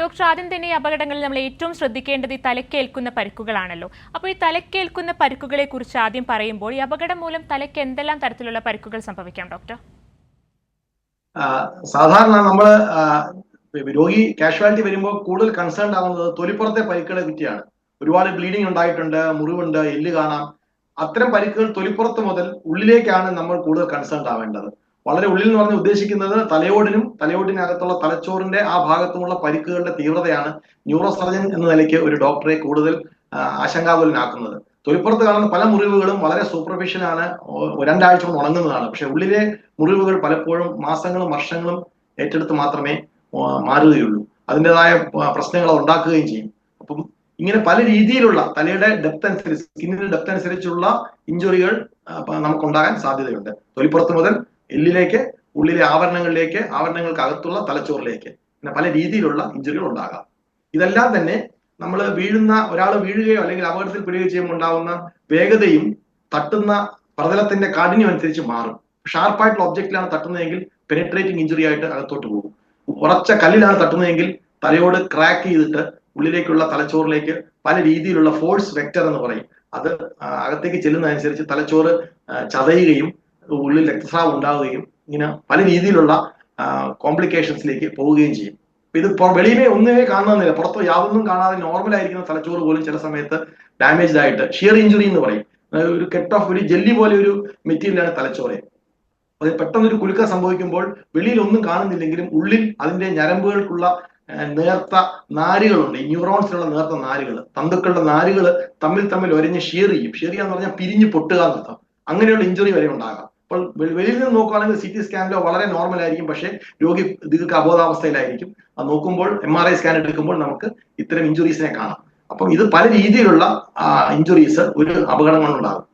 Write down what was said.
Doctor ആദ്യം തന്നെ ഈ അപകടങ്ങളിൽ നമ്മൾ ഏറ്റവും ശ്രദ്ധിക്കേണ്ടത് ഈ തലക്കേൽക്കുന്ന പരിക്കുകളാണല്ലോ. അപ്പോൾ ഈ തലക്കേൽക്കുന്ന പരിക്കുകളെ കുറിച്ച് ആദ്യം പറയുമ്പോൾ ഈ അപകടം മൂലം തലയ്ക്ക് എന്തെല്ലാം തരത്തിലുള്ള പരിക്കുകൾ സംഭവിക്കാം ഡോക്ടർ? സാധാരണ നമ്മൾ രോഗി കാഷ്വാലിറ്റി വരുമ്പോൾ കൂടുതൽ കൺസേൺ ആകുന്നത് തൊലിപ്പുറത്തെ പരിക്കുകളെ പറ്റിയാണ് ഒരുപാട് ബ്ലീഡിംഗ് ഉണ്ടായിട്ടുണ്ട് മുറിവുണ്ട് എല്ല് കാണാം. അത്തരം പരിക്കുകൾ തൊലിപ്പുറത്ത് മുതൽ ഉള്ളിലേക്കാണ് നമ്മൾ കൂടുതൽ കൺസേൺ ആവേണ്ടത്. വളരെ ഉള്ളിൽ എന്ന് പറഞ്ഞ് ഉദ്ദേശിക്കുന്നത് തലയോടിനും തലയോടിനകത്തുള്ള തലച്ചോറിന്റെ ആ ഭാഗത്തുമുള്ള പരിക്കുകളുടെ തീവ്രതയാണ് ന്യൂറോ സർജൻ എന്ന നിലയ്ക്ക് ഒരു ഡോക്ടറെ കൂടുതൽ ആശങ്കാകുലനാക്കുന്നത്. തൊലിപ്പുറത്ത് കാണുന്ന പല മുറിവുകളും വളരെ ഒ- രണ്ടാഴ്ച കൊണ്ട് ഉണങ്ങുന്നതാണ്. പക്ഷെ ഉള്ളിലെ മുറിവുകൾ പലപ്പോഴും മാസങ്ങളും വർഷങ്ങളും ഏറ്റെടുത്ത് മാത്രമേ മാറുകയുള്ളൂ. അതിന്റെതായ പ്രശ്നങ്ങൾ ഉണ്ടാക്കുകയും ചെയ്യും. അപ്പം ഇങ്ങനെ പല രീതിയിലുള്ള തലയുടെ ഡെപ്ത് അനുസരിച്ച് സ്കിന്നിന്റെ ഡെപ്ത് അനുസരിച്ചുള്ള ഇഞ്ചുറികൾ നമുക്കുണ്ടാകാൻ സാധ്യതയുണ്ട്. തൊലിപ്പുറത്ത് മുതൽ എല്ലിലേക്ക് ഉള്ളിലെ ആവരണങ്ങളിലേക്ക് ആവരണങ്ങൾക്ക് അകത്തുള്ള തലച്ചോറിലേക്ക്. പിന്നെ പല രീതിയിലുള്ള ഇഞ്ചുറികൾ ഉണ്ടാകാം. ഇതെല്ലാം തന്നെ നമ്മൾ വീഴുന്ന ഒരാൾ വീഴുകയോ അല്ലെങ്കിൽ അപകടത്തിൽ പെടുകയോ ചെയ്യുമ്പോൾ ഉണ്ടാവുന്ന വേഗതയും തട്ടുന്ന പ്രതലത്തിന്റെ കാഠിന്യം അനുസരിച്ച് മാറും. ഷാർപ്പായിട്ടുള്ള ഒബ്ജക്റ്റിലാണ് തട്ടുന്നതെങ്കിൽ പെനിട്രേറ്റിംഗ് ഇഞ്ചുറി ആയിട്ട് അകത്തോട്ട് പോകും. ഉറച്ച കല്ലിലാണ് തട്ടുന്നതെങ്കിൽ തലയോട് ക്രാക്ക് ചെയ്തിട്ട് ഉള്ളിലേക്കുള്ള തലച്ചോറിലേക്ക് പല രീതിയിലുള്ള ഫോഴ്സ് വെക്ടർ എന്ന് പറയും. അത് അകത്തേക്ക് ചെല്ലുന്നതനുസരിച്ച് തലച്ചോറ് ചതയുകയും ഉള്ളിൽ രക്തസ്രാവം ഉണ്ടാവുകയും ഇങ്ങനെ പല രീതിയിലുള്ള കോംപ്ലിക്കേഷൻസിലേക്ക് പോവുകയും ചെയ്യും. ഇത് വെളിയിലേ ഒന്നുമേ കാണുന്നില്ല പുറത്ത് യാതൊന്നും കാണാതെ നോർമൽ ആയിരിക്കുന്ന തലച്ചോറ് പോലും ചില സമയത്ത് ഡാമേജ്ഡ് ആയിട്ട് ഷിയർ ഇഞ്ചുറി എന്ന് പറയും. ഒരു കെട്ട് ഓഫ് ഒരു ജെല്ലി പോലെ ഒരു മെറ്റീരിയലാണ് തലച്ചോറ്. അത് പെട്ടെന്ന് ഒരു കുലുക്കം സംഭവിക്കുമ്പോൾ വെളിയിൽ ഒന്നും കാണുന്നില്ലെങ്കിലും ഉള്ളിൽ അതിന്റെ ഞരമ്പുകൾക്കുള്ള നേർത്ത നാരുകളുണ്ട്. ഈ ന്യൂറോൺസിലുള്ള നേർത്ത നാരുകൾ തന്തുക്കളുടെ നാരുകൾ തമ്മിൽ തമ്മിൽ ഒരഞ്ഞ് ഷിയർ ചെയ്യും. ഷിയർ ചെയ്യാന്ന് പറഞ്ഞാൽ പിരിഞ്ഞ് പൊട്ടുക എന്നർത്ഥം. അങ്ങനെയുള്ള ഇഞ്ചുറി വരെ ഉണ്ടാകാം. അപ്പോൾ വെളിയിൽ നിന്ന് നോക്കുകയാണെങ്കിൽ സി ടി സ്കാനിലോ വളരെ നോർമൽ ആയിരിക്കും. പക്ഷേ രോഗി ദീർഘ അബോധാവസ്ഥയിലായിരിക്കും. അത് നോക്കുമ്പോൾ എം ആർ ഐ സ്കാൻ എടുക്കുമ്പോൾ നമുക്ക് ഇത്തരം ഇഞ്ചുറീസിനെ കാണാം. അപ്പം ഇത് പല രീതിയിലുള്ള ഇഞ്ചുറീസ് ഒരു അപകടം കൊണ്ടുണ്ടാകും